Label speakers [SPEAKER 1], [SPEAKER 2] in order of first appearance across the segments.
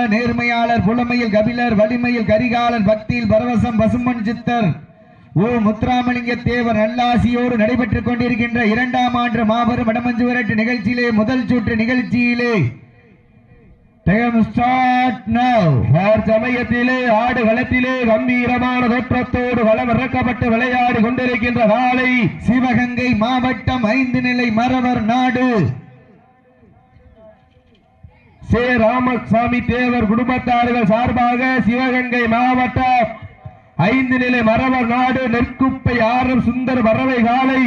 [SPEAKER 1] உண்மையாளர் நேர்மையாளர் புலமையில் கபிலர் வலிமையில் கரிகாலன் பக்தியில் பரவசம் பசுமன் சித்தர் ஓ முத்துராமலிங்க தேவர் நல்லாசியோடு நடைபெற்றுக் கொண்டிருக்கின்ற இரண்டாம் ஆண்டு மாபெரும் வடமஞ்சு விரட்டு நிகழ்ச்சியிலே முதல் சுற்று நிகழ்ச்சியிலே.
[SPEAKER 2] சமயத்திலே ஆடு களத்திலே கம்பீரமான தோற்றத்தோடு களம் இறக்கப்பட்டு விளையாடி கொண்டிருக்கின்ற காலை
[SPEAKER 1] சிவகங்கை மாவட்டம் ஐந்து நிலை மரவர் நாடு.
[SPEAKER 2] சே ராமசாமி தேவர் குடும்பத்தார்கள் சார்பாக சிவகங்கை மாவட்டம் ஐந்து நிலை மரவர் நாடு நெற்குப்பை ஆரம் சுந்தர் பறவை காலை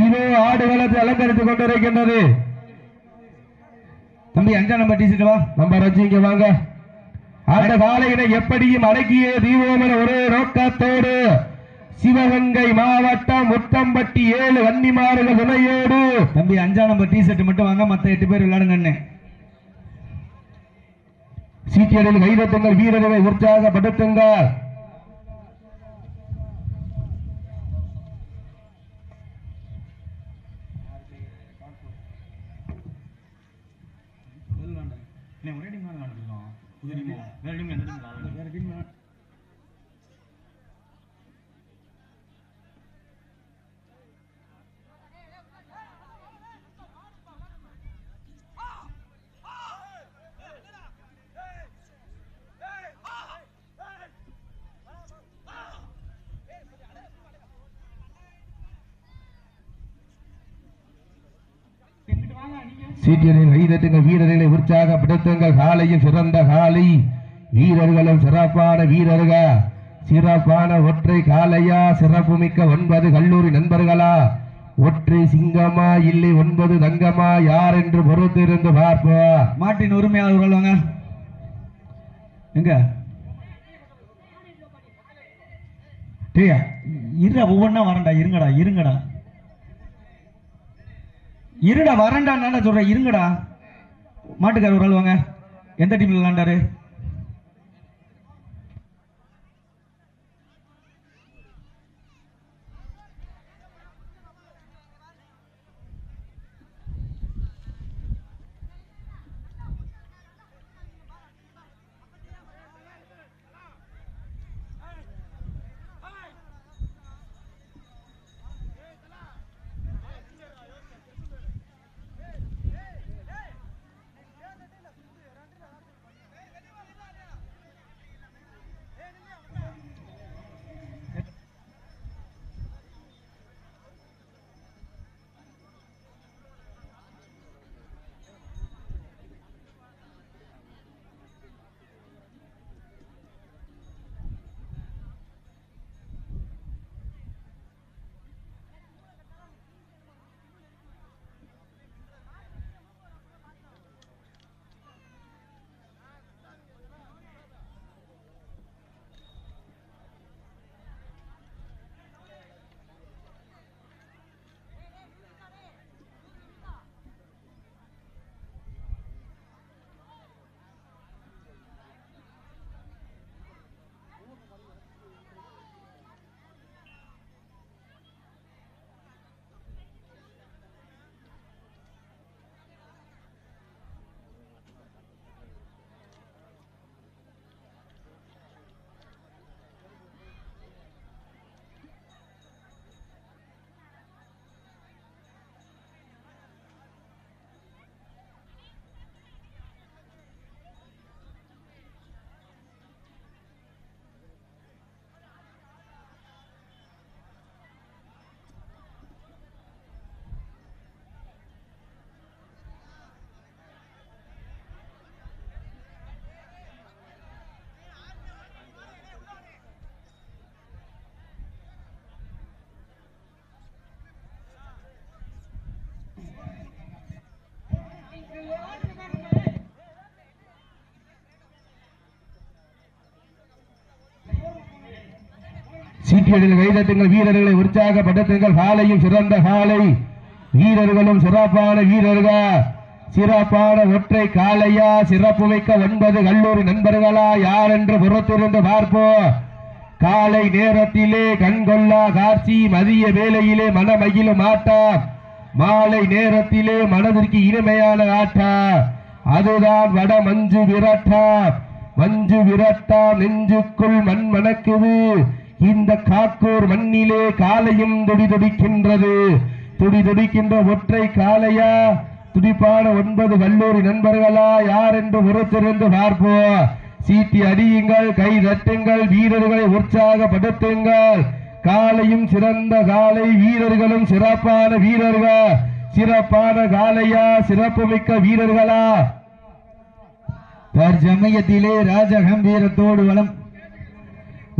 [SPEAKER 2] இதோ ஆடுகளத்தை அலங்கரித்துக் கொண்டிருக்கின்றது.
[SPEAKER 1] தம்பி அஞ்சா நம்ம டீசர்ட் வா.
[SPEAKER 2] நம்ம ரஜிங்க வாங்க. அந்த காலையினை எப்படியும் அடக்கிய தீபோமன ஒரே நோக்கத்தோடு சிவகங்கை மாவட்டம் முத்தம்பட்டி ஏழு வன்னிமாறுகள் துணையோடு
[SPEAKER 1] தம்பி அஞ்சாம் நம்ம டீசர்ட் மட்டும் வாங்க. மத்த எட்டு பேர் விளையாடுங்க அண்ணே
[SPEAKER 2] சீட்டியடில் கைதட்டுங்கள் வீரர்களை உற்சாகப்படுத்துங்கள்
[SPEAKER 1] ஒரே டீம் தான் விளையாடுறோம் வேற டீம் எந்த டீம் வேற டீம்
[SPEAKER 2] சீட்டியடில் கைதட்டுங்கள் வீரர்களை உற்சாகப்படுத்துங்கள் காலையும் சிறந்த காலை. வீரர்களும் சிறப்பான வீரர்கள். சிறப்பான ஒற்றை காலையா சிறப்புமிக்க ஒன்பது கல்லூரி நண்பர்களா? ஒற்றை சிங்கமா? இல்லை ஒன்பது தங்கமா? யார் என்று பொறுத்திருந்து பார்ப்பா
[SPEAKER 1] மாட்டின் உரிமையாளர்கள் வாங்க. எங்க? டேய் இருடா வரண்டா இருங்கடா இருங்கடா. இருடா வரண்டா நான் சொல்கிறேன் இருங்கடா. மாட்டுக்கார் ஒரு ஆள் வாங்க. எந்த டீமில் விளாண்டாரு
[SPEAKER 2] சீட்டியடில் வைதட்டுங்கள் வீரர்களை உற்சாகப்படுத்துங்கள். காலையும் சிறந்த காலை வீரர்களும் சிறப்பான வீரர்கள். சிறப்பான ஒற்றை காலையா சிறப்பு சிறப்புமிக்க ஒன்பது கல்லூரி நண்பர்களா யார் என்று புறத்திருந்து பார்ப்போம் காலை நேரத்திலே கண்கொள்ளா காட்சி மதிய வேளையிலே மனமகிழும் ஆட்டம் மாலை நேரத்திலே மனதிற்கு இனிமையான ஆட்டம் அதுதான் வட மஞ்சு விரட்டா. மஞ்சு விரட்டா நெஞ்சுக்குள் மண் மணக்குது. இந்த காக்கூர் மண்ணிலே காலையும் துடிதுடிக்கின்றது துடிதுடிக்கின்ற துடி துடிக்கின்ற ஒற்றை காலையா துடிப்பான ஒன்பது கல்லூரி நண்பர்களா? யார் என்று பொறுத்திருந்து பார்ப்போம். சீட்டி அடியுங்கள் கை தட்டுங்கள் வீரர்களை உற்சாகப்படுத்துங்கள். காலையும் சிறந்த காலை வீரர்களும் சிறப்பான வீரர்கள். சிறப்பான காலையா சிறப்புமிக்க வீரர்களா?
[SPEAKER 1] தற்சமயத்திலே ராஜ கம்பீரத்தோடு வளம்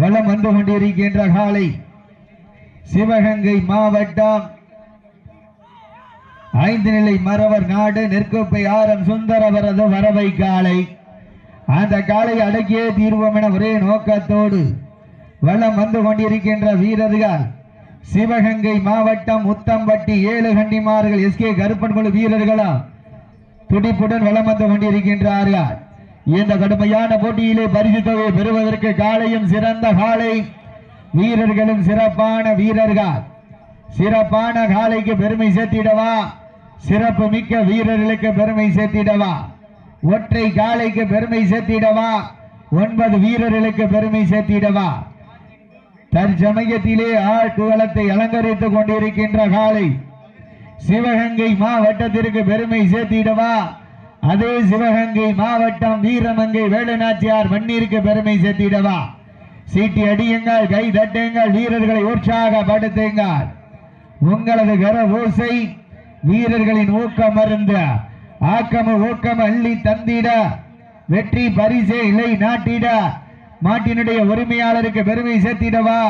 [SPEAKER 1] வளம் வந்து கொண்டிருக்கின்ற காலை சிவகங்கை மாவட்டம் ஐந்து நிலை மறவர் நாடு நெற்குப்பை ஆரம் சுந்தரவரது வரவை காலை. அந்த காலை அடக்கியே தீர்வோம் என ஒரே நோக்கத்தோடு வளம் வந்து கொண்டிருக்கின்ற வீரர்கள் சிவகங்கை மாவட்டம் முத்தம்பட்டி ஏழு கண்டிமார்கள் எஸ்கே கருப்பன் குழு வீரர்களா துடிப்புடன் வளம் வந்து கொண்டிருக்கின்றார்கள். இந்த கடுமையான போட்டியிலே பரிசு தொகையை பெறுவதற்கு காலையும் சிறந்த காலை. வீரர்களும் சிறப்பான வீரர்கள். சிறப்பான காலைக்கு பெருமை சேர்த்திடவா? சிறப்பு மிக்க வீரர்களுக்கு பெருமை சேர்த்திடவா? ஒற்றை காலைக்கு பெருமை சேர்த்திடவா? ஒன்பது வீரர்களுக்கு பெருமை சேர்த்திடவா? தற்சமயத்திலே ஆழ்குவலத்தை அலங்கரித்துக் கொண்டிருக்கின்ற காலை. சிவகங்கை மாவட்டத்திற்கு பெருமை சேர்த்திடவா? அதே சிவகங்கை மாவட்டம் வீரமங்கை வேலுநாச்சியார் மண்ணிற்கு பெருமை சேர்த்திடவா. சீட்டி அடியுங்கள் கை தட்டுங்கள் வீரர்களை உற்சாகப்படுத்துங்கள். உங்களது கர ஓசை வீரர்களின் ஊக்கம் மருந்த ஆக்கம ஊக்கம் அள்ளி தந்திட வெற்றி பரிசே இலை நாட்டிட மாட்டினுடைய உரிமையாளருக்கு பெருமை சேர்த்திடவா.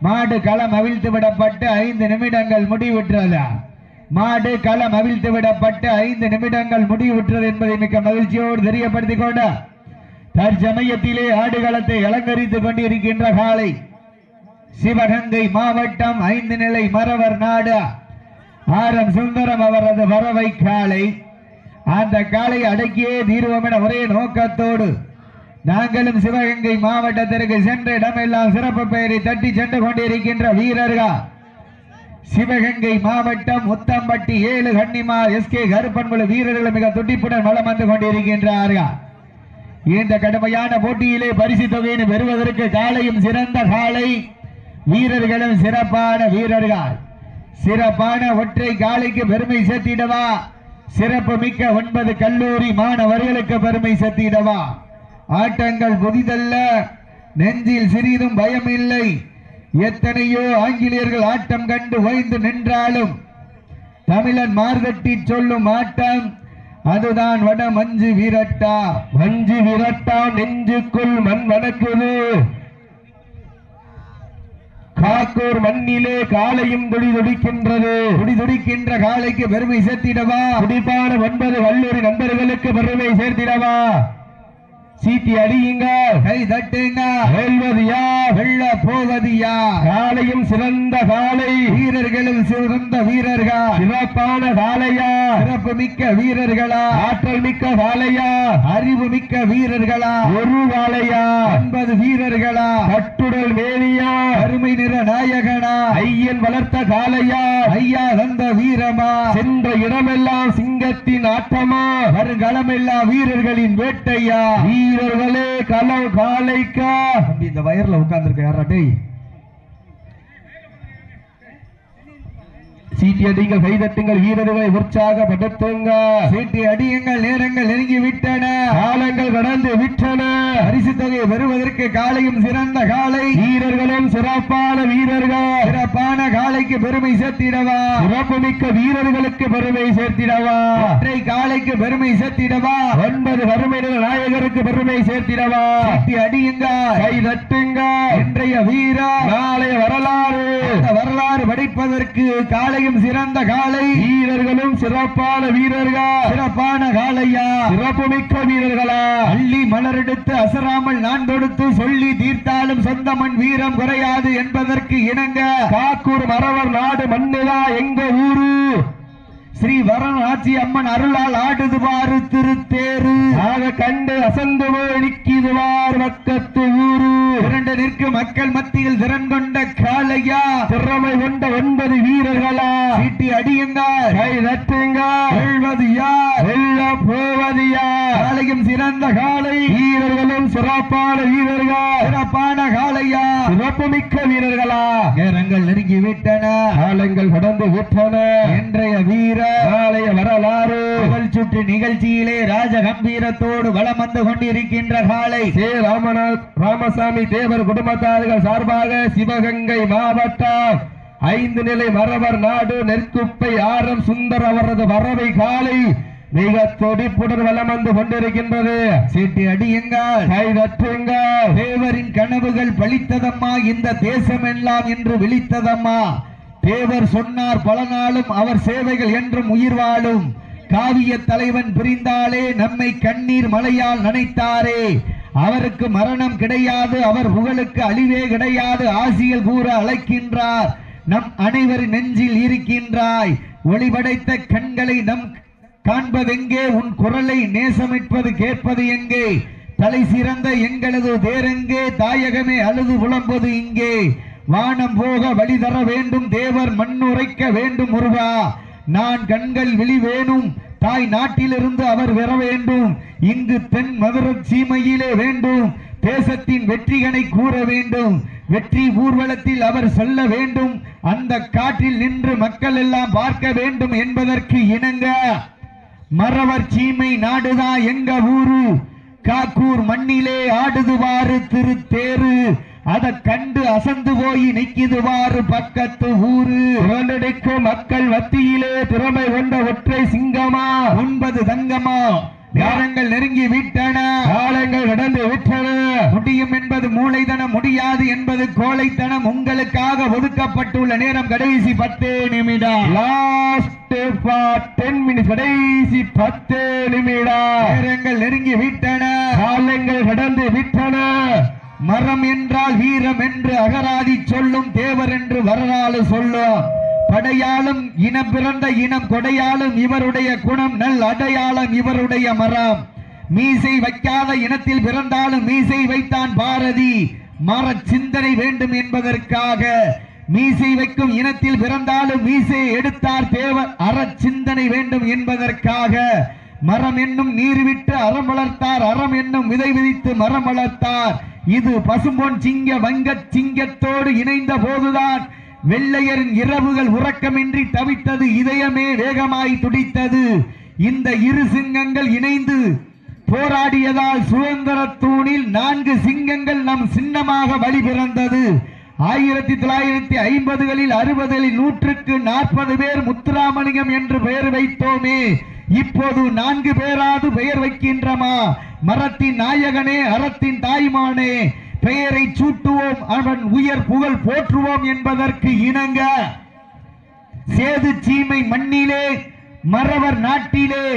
[SPEAKER 1] மாடு களம் அவிழ்த்து விடப்பட்டு ஐந்து நிமிடங்கள் முடிவுற்றதா. மாடு களம் அவிழ்த்து விடப்பட்டு ஐந்து நிமிடங்கள் முடிவுற்றது என்பதை மிக்க மகிழ்ச்சியோடு தெரியப்படுத்திக் கொண்ட தற்சமயத்திலே ஆடுகளத்தை அலங்கரித்துக் கொண்டிருக்கின்ற காலை சிவகங்கை மாவட்டம் ஐந்து நிலை மறவர் நாடு. ஆரம் சுந்தரம் அவரது வரவை காலை அந்த காலை அடக்கியே தீர்வோம் என ஒரே நோக்கத்தோடு நாங்களும் சிவகங்கை மாவட்டத்திற்கு சென்ற இடமெல்லாம் சிறப்பு பெயரை தட்டி சென்று கொண்டிருக்கின்ற வீரர்கள். சிவகங்கை மாவட்டம் முத்தம்பட்டி ஏழு கன்னிமா எஸ்கே கருப்பன்குழு வீரர்கள் மிக துடிப்புடன் வளம் வந்து கொண்டிருக்கின்றார்கள். இந்த கடுமையான போட்டியிலே பரிசு தொகையினை பெறுவதற்கு காலையும் சிறந்த காலை வீரர்களும் சிறப்பான வீரர்கள். சிறப்பான ஒற்றை காலைக்கு பெருமை சேர்த்திடவா? சிறப்பு மிக்க ஒன்பது கல்லூரி மாணவர்களுக்கு பெருமை சேர்த்திடவா? ஆட்டங்கள் புதிதல்ல நெஞ்சில் சிறிதும் பயம் இல்லை எத்தனையோ ஆங்கிலேயர்கள் ஆட்டம் கண்டு ஓய்ந்து நின்றாலும் தமிழன் மார்கட்டி சொல்லும் ஆட்டம் அதுதான் வட மஞ்சு வீரட்டா.
[SPEAKER 2] மஞ்சு விரட்டா நெஞ்சுக்குள் மண் வணக்குது காக்கூர் மண்ணிலே காலையும் துடி துடிக்கின்றது
[SPEAKER 1] துடி துடிக்கின்ற காலைக்கு பெருமை சேர்த்திடவா?
[SPEAKER 2] துடிப்பான ஒன்பது கல்லூரி நண்பர்களுக்கு பெருமை சேர்த்திடவா? சீட்டி அடியுங்கள்
[SPEAKER 1] கை தட்டுங்க.
[SPEAKER 2] வெல்வது யார்
[SPEAKER 1] வெள்ள போவது யார்
[SPEAKER 2] காலையும் சிறந்த காலை.
[SPEAKER 1] வீரர்களும் சிறந்த வீரர்கள்?
[SPEAKER 2] சிறப்பான காலையா?
[SPEAKER 1] சிறப்பு மிக்க வீரர்களா?
[SPEAKER 2] ஆற்றல் மிக்க காலையா?
[SPEAKER 1] அறிவு மிக்க வீரர்களா?
[SPEAKER 2] ஒரு காலையா?
[SPEAKER 1] ஒன்பது வீரர்களா?
[SPEAKER 2] கட்டுடல் மேலியா
[SPEAKER 1] அருமை நிற நாயகனா?
[SPEAKER 2] ஐயன் வளர்த்த காலையா?
[SPEAKER 1] ஐயா தந்த வீரமா?
[SPEAKER 2] சென்ற இடமெல்லாம் சிங்கத்தின் ஆட்டமா?
[SPEAKER 1] வருங்களமெல்லா வீரர்களின் வேட்டையா?
[SPEAKER 2] வீரர்களே களம் காலைக்கா
[SPEAKER 1] அப்படி இந்த வயர்ல உட்கார்ந்துருக்க யாரா டேய்?
[SPEAKER 2] சீட்டி அடிங்கள் கைதட்டுங்கள் வீரர்களை உற்சாகப்படுத்துங்க.
[SPEAKER 1] சீட்டி அடியுங்கள் நேரங்கள் நெருங்கி விட்டன
[SPEAKER 2] காலங்கள் கடந்து விட்டன.
[SPEAKER 1] பரிசு தொகையை பெறுவதற்கு காலையும் சிறந்த காலை.
[SPEAKER 2] வீரர்களும் சிறப்பான வீரர்கள்.
[SPEAKER 1] சிறப்பான காலைக்கு பெருமை சேர்த்திடவா.
[SPEAKER 2] சிறப்புமிக்க வீரர்களுக்கு பெருமை சேர்த்திடவா.
[SPEAKER 1] ஒற்றை காலைக்கு பெருமை சேர்த்திடவா.
[SPEAKER 2] ஒன்பது வறுமையினர் நாயகருக்கு பெருமை சேர்த்திடவா.
[SPEAKER 1] சீட்டி அடியுங்க
[SPEAKER 2] கை தட்டுங்க
[SPEAKER 1] இன்றைய வீரா
[SPEAKER 2] நாளைய வரலாறு.
[SPEAKER 1] வரலாறு படிப்பதற்கு காலையும் சிறந்த காலை.
[SPEAKER 2] வீரர்களும் சிறப்பான வீரர்கள்?
[SPEAKER 1] சிறப்பான காலையா?
[SPEAKER 2] சிறப்புமிக்க வீரர்களா?
[SPEAKER 1] அள்ளி மலரெடுத்து அசராமல் நான் தொடுத்து சொல்லி தீர்த்தாலும் சொந்த மண் வீரம் குறையாது என்பதற்கு இணங்க.
[SPEAKER 2] காக்கூர் மறவர் நாடு மண்ணிலா? எங்க ஊரு?
[SPEAKER 1] ஸ்ரீ வரணாட்சி அம்மன் அருளால் ஆடுது பாரு திருத்தேரு.
[SPEAKER 2] ஆக கண்டு அசந்து போய் நிக்கிதுவார் மக்கத்து ஊரு.
[SPEAKER 1] இரண்டு நிற்கும் மக்கள் மத்தியில் திறன் கொண்ட காளையா.
[SPEAKER 2] திறமை கொண்ட ஒன்பது வீரர்களா.
[SPEAKER 1] சீட்டி அடியுங்கள்
[SPEAKER 2] கை தட்டுங்க.
[SPEAKER 1] வெல்வது யார்?
[SPEAKER 2] வெல்ல போவது யார்?
[SPEAKER 1] காளையும் சிறந்த காளை.
[SPEAKER 2] வீரர்களும் சிறப்பான வீரர்கள்.
[SPEAKER 1] சிறப்பான காளையா.
[SPEAKER 2] சிறப்புமிக்க வீரர்களா.
[SPEAKER 1] நேரங்கள் நெருங்கி விட்டன
[SPEAKER 2] காலங்கள் கடந்து விட்டன.
[SPEAKER 1] இன்றைய வீர
[SPEAKER 2] நாளைய வரலாறு.
[SPEAKER 1] முதல் சுற்று நிகழ்ச்சியிலே ராஜ கம்பீரத்தோடு வலம் வந்து கொண்டிருக்கின்ற காளை
[SPEAKER 2] சே ராமநாத் ராமசாமி தேவர் குடும்பத்தார்கள் சார்பாக சிவகங்கை மாவட்டம் ஐந்து நிலை மரவர் நாடு நெற்குப்பை ஆரம் சுந்தர் அவரது வரவை காலை மிக துடிப்புடன் வலம் வந்து கொண்டிருக்கின்றது.
[SPEAKER 1] சீட்டி அடியுங்கள்.
[SPEAKER 2] கை தட்டுங்கள்
[SPEAKER 1] தேவரின் கனவுகள் பலித்ததம்மா இந்த தேசமெல்லாம் இன்று விழித்ததம்மா. தேவர் சொன்னார் பல நாளும் அவர் சேவைகள் என்றும் உயிர் வாழும். காவிய தலைவன் பிரிந்தாலே நம்மை கண்ணீர் மலையால் நனைத்தாரே. அவருக்கு மரணம் கிடையாது அவர் புகழுக்கு அழிவே கிடையாது. ஆசியல் கூற அழைக்கின்றார் நம் அனைவரின் நெஞ்சில் இருக்கின்றாய். ஒளிபடைத்த கண்களை நம் காண்பதெங்கே? உன் குரலை நேசமிப்பது கேட்பது எங்கே? தலை சிறந்த எங்களது தேரெங்கே தாயகமே அழுது புலம்பது இங்கே. வானம் போக வழி தர வேண்டும் தேவர் மண்ணுரைக்க வேண்டும் முருகா நான் கண்கள் விழி வேணும் தாய் நாட்டிலிருந்து அவர் வர வேண்டும். இங்கு தென் மதுர சீமையிலே வேண்டும் தேசத்தின் வெற்றிகனை கூற வேண்டும். வெற்றி ஊர்வலத்தில் அவர் சொல்ல வேண்டும் அந்த காற்றில் நின்று மக்கள் எல்லாம் பார்க்க வேண்டும் என்பதற்கு இணங்க. மறவர் சீமை நாடுதான் எங்க ஊரு? காக்கூர் மண்ணிலே ஆடுதுவாறு திருத்தேரு. அத கண்டு அசந்து போய் நிக்கிதுவாறு பக்கத்து ஊரு.
[SPEAKER 2] புகழடிக்கும் மக்கள் மத்தியிலே திறமை கொண்ட ஒற்றை சிங்கமா?
[SPEAKER 1] ஒன்பது தங்கமா? நேரங்கள் நெருங்கி விட்டன?
[SPEAKER 2] காலங்கள் நடந்து விட்டன?
[SPEAKER 1] முடியும் என்பது மூளைதனம் முடியாது என்பது கோழைத்தனம். உங்களுக்காக ஒதுக்கப்பட்டுள்ள நேரம் கடைசி பத்து நிமிடம்.
[SPEAKER 2] லாஸ்ட் டென் மினிட் கடைசி பத்து நிமிடம்.
[SPEAKER 1] நேரங்கள் நெருங்கி விட்டன.
[SPEAKER 2] காலங்கள் கடந்து விட்டன.
[SPEAKER 1] மரம் என்றால் வீரம் என்று அகராதி சொல்லும் தேவர் என்று வரலாறு சொல்லும் படையாலும் இனம் பிறந்த இனம் கொடையாலும் இவருடைய குணம் நல் அடையாளம் இவருடைய மரம். மீசை வைக்காத இனத்தில் பிறந்தாலும் மீசை வைத்தான் பாரதி. மர சிந்தனை வேண்டும் என்பதற்காக மீசை வைக்கும் இனத்தில் பிறந்தாலும் மீசை எடுத்தார் தேவர். அற சிந்தனை வேண்டும் என்பதற்காக மரம் என்னும் நீர் விட்டு அறம் வளர்த்தார். அறம் என்னும் விதை விதித்து மரம் வளர்த்தார். இது பசும்பொன் சிங்க வங்க சிங்கத்தோடு இணைந்த போதுதான் வெள்ளையரின் இரவுகள் உறக்கமின்றி தவித்தது இதயமே வேகமாய் துடித்தது. இந்த இரு சிங்கங்கள் இணைந்து போராடியதால் சுதந்திர தூணில் நான்கு சிங்கங்கள் நம் சின்னமாக வழிபிறந்தது. ஆயிரத்தி தொள்ளாயிரத்தி ஐம்பதுகளில் அறுபதுகளில் நூற்றுக்கு நாற்பது பேர் முத்துராமலிங்கம் என்று பெயர் வைத்தோமே. இப்போது நான்கு பேராது பெயர் வைக்கின்றமா? மரத்தின் நாயகனே அறத்தின் தாய்மானே பெயரை சூட்டுவோம் அவன் உயர் புகழ் போற்றுவோம் என்பதற்கு இணங்க. சேது சீமை மண்ணிலே மறவர் நாட்டிலே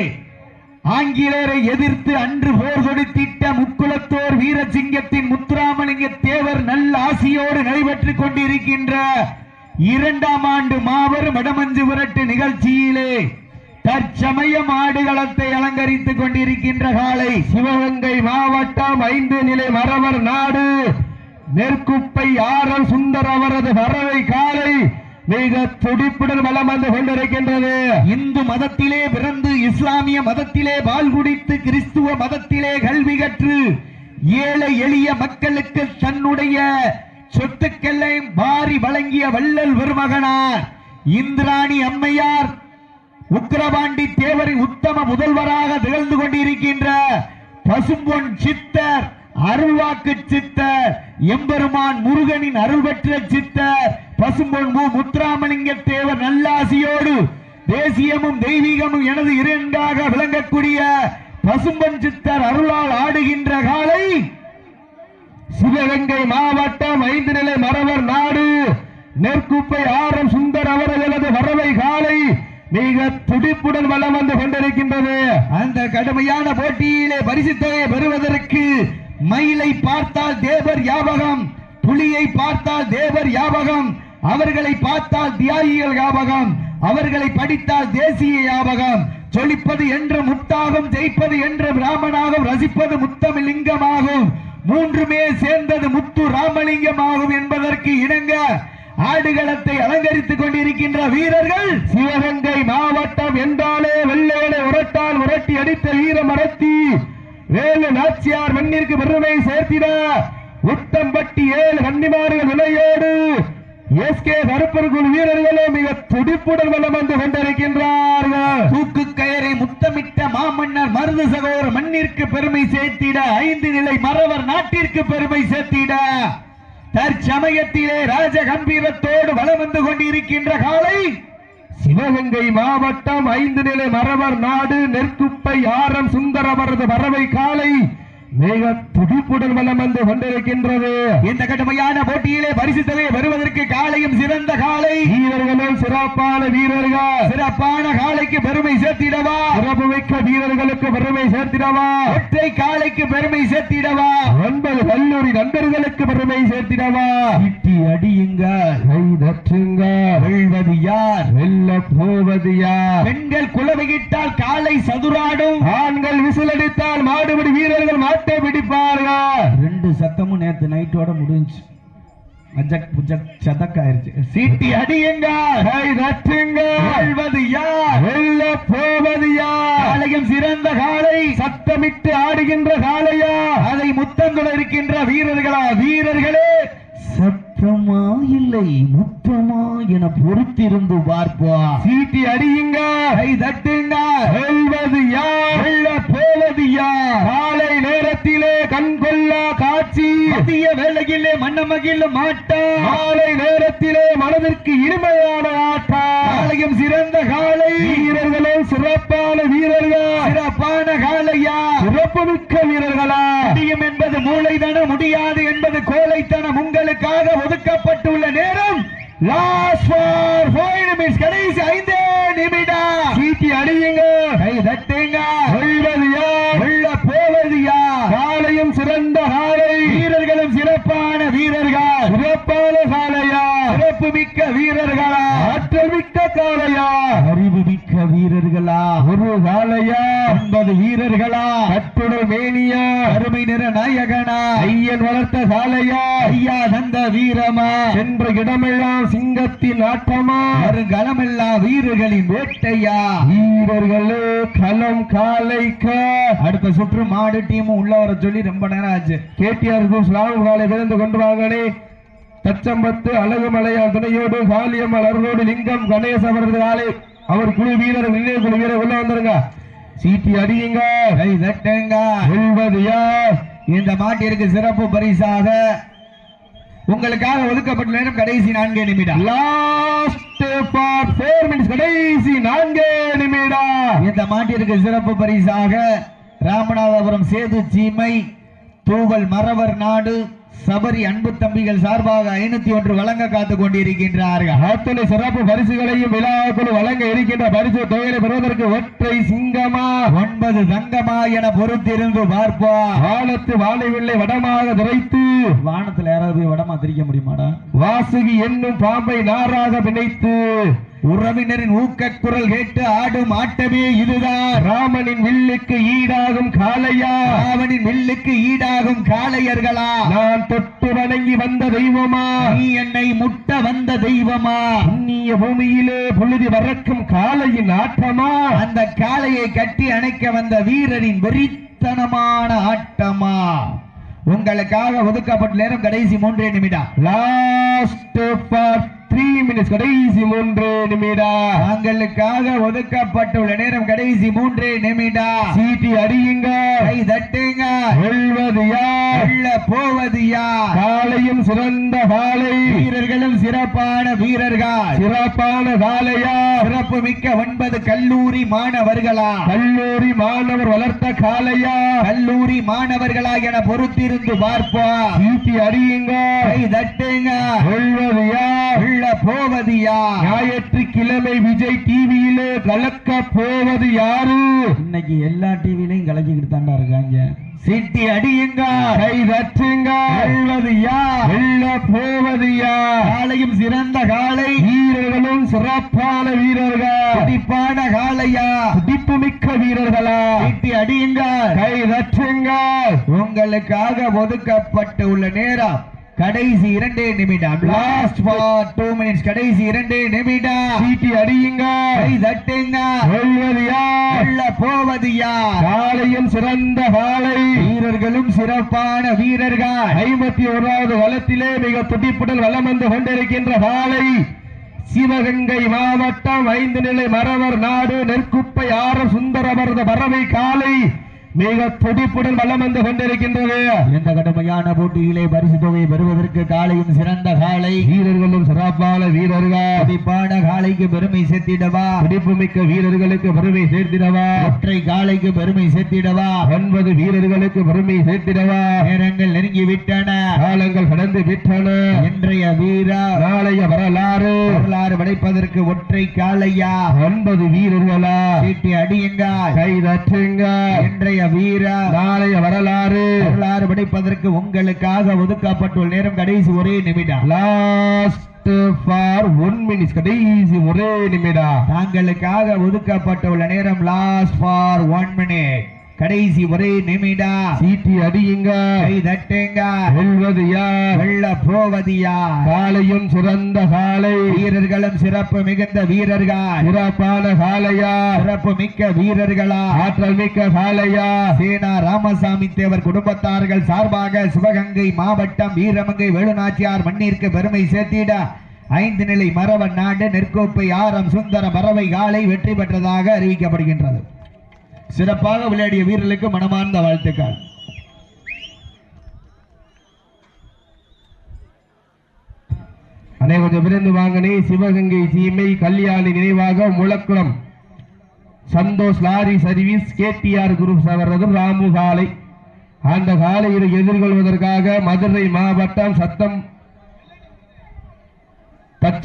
[SPEAKER 1] ஆங்கிலேயரை எதிர்த்து அன்று போர் கொடுத்திட்ட முக்குலத்தோர் வீரசிங்கத்தின் முத்துராமலிங்க தேவர் நல்ல ஆசியோடு நடைபெற்றுக் கொண்டிருக்கின்ற இரண்டாம் ஆண்டு மாபெரும் வடமஞ்சு விரட்டு நிகழ்ச்சியிலே தற்சமயம் ஆடுகளத்தை அலங்கரித்துக் கொண்டிருக்கின்ற காலை
[SPEAKER 2] சிவகங்கை மாவட்டம் ஐந்து நிலை மரவர் நாடு. நெற்குப்பை ஆரல் சுந்தர் அவரது வரவை காலை மிக துடிப்புடன் வளம் வந்து கொண்டிருக்கின்றது.
[SPEAKER 1] இந்து மதத்திலே பிறந்து இஸ்லாமிய மதத்திலே பால் குடித்து கிறிஸ்துவ மதத்திலே கல்வி கற்று ஏழை எளிய மக்களுக்கு தன்னுடைய சொத்துக்களையும் பாரி வழங்கிய வள்ளல் பெருமகனார் இந்திராணி அம்மையார் உக்கிரபாண்டி தேவரின் உத்தம முதல்வராக திகழ்ந்து கொண்டிருக்கின்ற பசும்பொன் சித்தர் அருள்வாக்கு சித்தர் எம்பெருமான் முருகனின் அருள் பெற்ற சித்தர் பசும்பொன் மு. முத்துராமலிங்க தேவர் நல்லாசியோடு தேசியமும் தெய்வீகமும் எனது இரண்டாக விளங்கக்கூடிய பசும்பொன் சித்தர் அருளால் ஆடுகின்ற காலை
[SPEAKER 2] சிவகங்கை மாவட்டம் ஐந்து நிலை மரவர் நாடு நெற்குப்பை ஆரம் சுந்தர் அவர்களது வரவை காலை மிக துடிப்புடன் வலம் வந்து கொண்டிருக்கின்றது.
[SPEAKER 1] அந்த கடுமையான போட்டியிலே பரிசு பெறுவதற்கு மயிலை பார்த்தால் தேவர் யாபகம் புலியை பார்த்தால் தேவர் யாபகம் அவர்களை பார்த்தால் தியாகிகள் யாபகம் அவர்களை படித்தால் தேசிய ஞாபகம் சொலிப்பது என்று முத்தாகும் ஜெயிப்பது என்று பிராமணாகும் ரசிப்பது முத்தமிலிங்கமாகும் மூன்றுமே சேர்ந்தது முத்து ராமலிங்கமாகும் என்பதற்கு இணங்க ஆடுகளத்தை அலங்கரித்துக் கொண்டிருக்கின்ற வீரர்கள்
[SPEAKER 2] சிவகங்கை மாவட்டம் என்றாலே வெள்ளையனை உரட்டால் உரட்டி அடித்த வீரமரத்தி வேலு நாச்சியார் மண்ணிற்கு பெருமை சேர்த்திட. உத்தம்பட்டி ஏழு கன்னிமார்கள் விலையோடு எஸ்கே கருப்பர்கள் வீரர்களும் மிக துடிப்புடன் வளம் வந்து கொண்டிருக்கின்றார்கள்.
[SPEAKER 1] தூக்கு கயரை முத்தமிட்ட மாமன்னர் மருது சகோதர மண்ணிற்கு பெருமை சேர்த்திட. ஐந்து நிலை மறவர் நாட்டிற்கு பெருமை சேர்த்திட. தற்சமயத்திலே ராஜ கம்பீரத்தோடு வலம் வந்து கொண்டிருக்கின்ற காலை
[SPEAKER 2] சிவகங்கை மாவட்டம் ஐந்து நிலை மரவர் நாடு நெற்குப்பை ஆரம் சுந்தரவரது பறவை காலை மிக துடிப்புடன் வலம் வந்து கொண்டிருக்கின்றது.
[SPEAKER 1] இந்த கடுமையான போட்டியிலே பரிசு தொகையை பெறுவதற்கு காலையும் சிறந்த காலை.
[SPEAKER 2] வீரர்களும் சிறப்பான வீரர்கள்.
[SPEAKER 1] சிறப்பான காலைக்கு பெருமை சேர்த்திடவா?
[SPEAKER 2] சிறப்பு மிக்க வீரர்களுக்கு பெருமை சேர்த்திடவா?
[SPEAKER 1] ஒற்றை காலைக்கு பெருமை சேர்த்திடவா?
[SPEAKER 2] ஒன்பது கல்லூரி நண்பர்களுக்கு பெருமை சேர்த்திடவா?
[SPEAKER 1] இட்டி அடியுங்கள்.
[SPEAKER 2] கை தற்றுங்க
[SPEAKER 1] வெல்வது யார்?
[SPEAKER 2] வெல்ல போவது யார்?
[SPEAKER 1] பெண்கள் குலவையிட்டால் காலை சதுராடும்.
[SPEAKER 2] ஆண்கள் விசிலடித்தால் மாடுபிடி வீரர்கள் மாட்டை பிடிப்பார்கள்
[SPEAKER 1] ரெண்டு சத்தமும் நேத்து நைட்டோட முடிஞ்சு அஜக் புஜக் சதக் ஆயிருச்சு சீட்டி அடியுங்கள்
[SPEAKER 2] கை தற்றுங்க
[SPEAKER 1] வெல்வது யார்?
[SPEAKER 2] வெல்ல போவது யார்?
[SPEAKER 1] காலையும் சிறந்த காலை
[SPEAKER 2] சத்தமிட்டு ஆடுகின்ற காளையா?
[SPEAKER 1] அதை முத்தங்குல இருக்கின்ற வீரர்களா? வீரர்களே. சத்தமா இல்லை முத்தமா என பொறுத்திருந்து பார்ப்பா
[SPEAKER 2] சீட்டி அடியுங்க.
[SPEAKER 1] கை தட்டுங்க.
[SPEAKER 2] வெல்வது யார்? காலை நேரத்திலே கண் கொள்ளா காட்சி.
[SPEAKER 1] மதிய வேளையிலே மன்னமகிழ மாட்டா.
[SPEAKER 2] மாலை நேரத்திலே மனதிற்கு இனிமையான
[SPEAKER 1] காலையும் சிறந்த காலை.
[SPEAKER 2] வீரர்களும் சிறப்பான வீரர்கள்.
[SPEAKER 1] சிறப்பான காலையா.
[SPEAKER 2] சிறப்புமிக்க வீரர்களா.
[SPEAKER 1] முடியும் என்பது மூளைதனம் முடியாது என்பது கோழைத்தனம். உங்களுக்காக ஒதுக்கப்பட்டுள்ள நேரம் லாஸ்ட் ஃபார் ஃபைவ் நிமிஷம் கடைசி ஐந்தே நிமிடம்.
[SPEAKER 2] சீட்டி அடியுங்க
[SPEAKER 1] கை தட்டுங்க.
[SPEAKER 2] வெல்வது யார்
[SPEAKER 1] வெல்ல போவது யார்
[SPEAKER 2] காலையும் சிறந்த காலை
[SPEAKER 1] வீரர்களும் சிறப்பான வீரர்கள்.
[SPEAKER 2] சிறப்பான காளையா
[SPEAKER 1] சிறப்பு மிக்க வீரர்களா?
[SPEAKER 2] ஆற்றல் மிக்க காளையா
[SPEAKER 1] அறிவு வீரர்களா?
[SPEAKER 2] ஒரு காளையா
[SPEAKER 1] ஒன்பது வீரர்களா?
[SPEAKER 2] கட்டுடல் மேனியா?
[SPEAKER 1] அருமை நிற நாயகனா?
[SPEAKER 2] ஐயன் வளர்த்த காளையா
[SPEAKER 1] ஐயா தந்த வீரமா?
[SPEAKER 2] சென்ற இடமெல்லாம் சிங்கத்தின் ஆட்டமா?
[SPEAKER 1] வருங்களமெல்லாம் வீரர்களின் வேட்டையா?
[SPEAKER 2] வீரர்களே களம் காலைக்க?
[SPEAKER 1] அடுத்த சுற்று மாடு டீமும் உள்ள வர சொல்லி ரொம்ப நேரம் ஆச்சு.
[SPEAKER 2] கேடிஆர் ஸ்லாம் காலை விழுந்து கொண்டு வாங்கனே தச்சம்பத்து அழகுமலையார் துணையோடு காளியம் அலர்வோடு லிங்கம் கணேச அவரது காலை. அவர் குழு வீரர் நிலைய குழு வீரர் உள்ள வந்துருங்க. சீட்டி அடியுங்க.
[SPEAKER 1] கை தட்டுங்க
[SPEAKER 2] யார்?
[SPEAKER 1] இந்த மாட்டிற்கு சிறப்பு பரிசாக உங்களுக்காக ஒதுக்கப்பட்ட நேரம் கடைசி நான்கே நிமிடம்.
[SPEAKER 2] லாஸ்ட் ஃபார் ஃபோர் மினிட்ஸ் கடைசி நான்கே நிமிடம்.
[SPEAKER 1] இந்த மாட்டிற்கு சிறப்பு பரிசாக ராமநாதபுரம் சேது சீமை தூவல் மறவர் நாடு சபரி அன்பு தம்பிகள் சார்பாக ஐநூத்தி ஒன்று வழங்க காத்துக் கொண்டிருக்கின்றார்கள்.
[SPEAKER 2] அத்தனை சிறப்பு பரிசுகளையும் விழாக்குழு வழங்க இருக்கின்ற பரிசு தொகையை பெறுவதற்கு ஒற்றை சிங்கமா
[SPEAKER 1] ஒன்பது தங்கமா என பொறுத்திருந்து பார்ப்போம்.
[SPEAKER 2] வானத்து வாழைவில்லை வடமாக துரைத்து.
[SPEAKER 1] வானத்துல யாராவது வடமா திரிக்க முடியுமாடா?
[SPEAKER 2] வாசுகி என்னும் பாம்பை நாராக பிணைத்து.
[SPEAKER 1] உறவினரின் ஊக்க குரல் கேட்டு ஆடும் ஆட்டமே இதுதான்.
[SPEAKER 2] ராமனின் வில்லுக்கு ஈடாகும் காளையா?
[SPEAKER 1] ராவனின் வில்லுக்கு ஈடாகும் காளையர்களா?
[SPEAKER 2] நான் தொட்டு வணங்கி வந்த தெய்வமா?
[SPEAKER 1] நீ என்னை முட்ட வந்த தெய்வமா?
[SPEAKER 2] புண்ணிய பூமியிலே பொழுது வரக்கும் காளையின் ஆட்டமா?
[SPEAKER 1] அந்த காளையை கட்டி அணைக்க வந்த வீரரின் வெறித்தனமான ஆட்டமா? உங்களுக்காக ஒதுக்கப்பட்ட நேரம் கடைசி மூன்றே நிமிடம்.
[SPEAKER 2] லாஸ்ட் ஃபார் த்ரீ மினிட்ஸ் கடைசி மூன்று நிமிடம்
[SPEAKER 1] தங்களுக்காக ஒதுக்கப்பட்டுள்ள நேரம் கடைசி மூன்றே நிமிடம்
[SPEAKER 2] சீட்டி அடியுங்க.
[SPEAKER 1] கை தட்டுங்க.
[SPEAKER 2] வெல்வது யார்?
[SPEAKER 1] போவது யார்?
[SPEAKER 2] காளையும் சிறந்த காளை
[SPEAKER 1] வீரர்களும் சிறப்பான வீரர்கள்.
[SPEAKER 2] சிறப்பான காளையா
[SPEAKER 1] சிறப்பு மிக்க ஒன்பது கல்லூரி மாணவர்களா?
[SPEAKER 2] கல்லூரி மாணவர் வளர்த்த காளையா?
[SPEAKER 1] கல்லூரி மாணவர்களா என பொறுத்திருந்து பார்ப்போம்.
[SPEAKER 2] சீட்டி அடியுங்க.
[SPEAKER 1] கை தட்டுங்க.
[SPEAKER 2] வெல்வது யார்?
[SPEAKER 1] உள்ள போவது யார்?
[SPEAKER 2] ஞாயிற்றுக்கிழமை விஜய் டிவியிலே கலக்க போவது யாரு?
[SPEAKER 1] இன்னைக்கு எல்லா டிவிலையும் கலக்கிக்கிட்டு தாண்டா இருக்காங்க. சிட்டி அடியுங்கள்
[SPEAKER 2] கை தட்டுங்கள்
[SPEAKER 1] வெல்வது யார்?
[SPEAKER 2] வெல்ல போவது யார்?
[SPEAKER 1] காலையும் சிறந்த காலை.
[SPEAKER 2] வீரர்களும் சிறப்பான வீரர்கள்.
[SPEAKER 1] துடிப்பான காளையா?
[SPEAKER 2] துடிப்பு மிக்க வீரர்களா?
[SPEAKER 1] சிட்டி அடியுங்கள்
[SPEAKER 2] கை தட்டுங்கள்
[SPEAKER 1] உங்களுக்காக ஒதுக்கப்பட்டு உள்ள நேரம் கடைசி இரண்டே நிமிடம். லாஸ்ட் ஃபார் டூ மினிட்ஸ் கடைசி இரண்டே நிமிடம்.
[SPEAKER 2] சீட்டி அடியுங்கள்
[SPEAKER 1] கை தட்டுங்க
[SPEAKER 2] வெல்வது யார்?
[SPEAKER 1] போவது யார்?
[SPEAKER 2] காலையும் சிறந்த காலை
[SPEAKER 1] வீரர்களும் சிறப்பான வீரர்கள்.
[SPEAKER 2] ஐம்பத்தி ஓராவது வளத்திலே மிக துடிப்புடன் வலம் வந்து கொண்டிருக்கின்ற காலை சிவகங்கை மாவட்டம் ஐந்து நிலை மறவர் நாடு நெற்குப்பை ஆரம் சுந்தரவரத பறவை காலை. மிக துடிப்புடன் வலம் வந்து கொண்டிருக்கின்றது.
[SPEAKER 1] இந்த கடுமையான போட்டியிலே பரிசு தொகையை பெறுவதற்கு காலையும் சிறந்த காலை.
[SPEAKER 2] வீரர்களும் சிறப்பான வீரர்கள்.
[SPEAKER 1] துடிப்பான காலைக்கு பெருமை சேர்த்திடவா?
[SPEAKER 2] துடிப்பு மிக்க வீரர்களுக்கு பெருமை சேர்த்திடவா?
[SPEAKER 1] ஒற்றை காலைக்கு பெருமை சேர்த்திடவா?
[SPEAKER 2] ஒன்பது வீரர்களுக்கு பெருமை சேர்த்திடவா?
[SPEAKER 1] நேரங்கள் நெருங்கி விட்டன
[SPEAKER 2] காலங்கள் கடந்து விட்டன.
[SPEAKER 1] இன்றைய வீரா
[SPEAKER 2] நாளைய வரலாறு.
[SPEAKER 1] வரலாறு படைப்பதற்கு ஒற்றை காலையா?
[SPEAKER 2] ஒன்பது வீரர்களா?
[SPEAKER 1] சீட்டி அடியுங்கள்.
[SPEAKER 2] கை தட்டுங்க
[SPEAKER 1] இன்றைய வீரா
[SPEAKER 2] நாளைய வரலாறு
[SPEAKER 1] வரலாறு படைப்பதற்கு உங்களுக்காக ஒதுக்கப்பட்டுள்ள நேரம் கடைசி ஒரே நிமிடம்.
[SPEAKER 2] லாஸ்ட் ஃபார் ஒன் மினிட்ஸ் கடைசி ஒரே நிமிடம்.
[SPEAKER 1] தாங்களுக்காக ஒதுக்கப்பட்டுள்ள நேரம் லாஸ்ட் ஃபார் ஒன் மினிட் கடைசி ஒரே நிமிடம்
[SPEAKER 2] சீட்டி அடியுங்க.
[SPEAKER 1] கை தட்டுங்க.
[SPEAKER 2] வெல்வது யார்?
[SPEAKER 1] வெள்ள போவது யார்?
[SPEAKER 2] காலையும் சிறந்த காலை
[SPEAKER 1] வீரர்களும் சிறப்பு மிகுந்த வீரர்கள்.
[SPEAKER 2] சிறப்பான காலையா
[SPEAKER 1] சிறப்பு மிக்க வீரர்களா?
[SPEAKER 2] ஆற்றல் மிக்க காலையா
[SPEAKER 1] சேனா ராமசாமி தேவர் குடும்பத்தார்கள் சார்பாக சிவகங்கை மாவட்டம் வீரமங்கை வேலுநாச்சியார் மண்ணிற்கு பெருமை சேர்த்திட ஐந்து நிலை மரவன் நாடு நெற்கோப்பை ஆரம் சுந்தர மரவை காலை வெற்றி பெற்றதாக அறிவிக்கப்படுகின்றது. சிறப்பாக விளையாடிய வீரர்களுக்கு மனமார்ந்த வாழ்த்துக்கள்.
[SPEAKER 2] அனைவரும் விருந்து வாங்கினே சிவகங்கை சீமை கல்யாணி நினைவாக Muzhakkulam Santhosh lorry service KTR group அவரது ராமு காலை. அந்த காலையில் எதிர்கொள்வதற்காக மதுரை மாவட்டம் சத்தம் பச்சம்